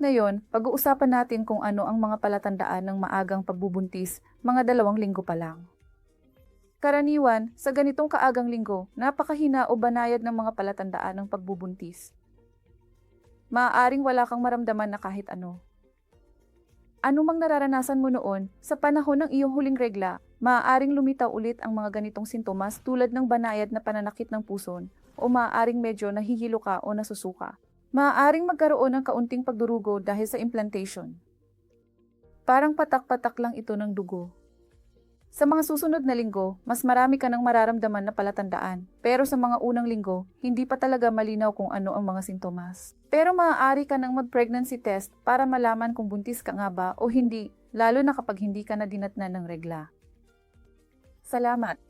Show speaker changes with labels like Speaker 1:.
Speaker 1: Ngayon, pag-uusapan natin kung ano ang mga palatandaan ng maagang pagbubuntis mga dalawang linggo pa lang. Karaniwan, sa ganitong kaagang linggo, napakahina o banayad ng mga palatandaan ng pagbubuntis. Maaaring wala kang maramdaman na kahit ano. Ano mang nararanasan mo noon, sa panahon ng iyong huling regla, maaaring lumitaw ulit ang mga ganitong sintomas tulad ng banayad na pananakit ng puson o maaaring medyo nahihilo ka o nasusuka. Maaaring magkaroon ng kaunting pagdurugo dahil sa implantation. Parang patak-patak lang ito ng dugo. Sa mga susunod na linggo, mas marami ka nang mararamdaman na palatandaan. Pero sa mga unang linggo, hindi pa talaga malinaw kung ano ang mga sintomas. Pero maaari ka nang mag-pregnancy test para malaman kung buntis ka nga ba o hindi, lalo na kapag hindi ka na dinatnan ng regla. Salamat!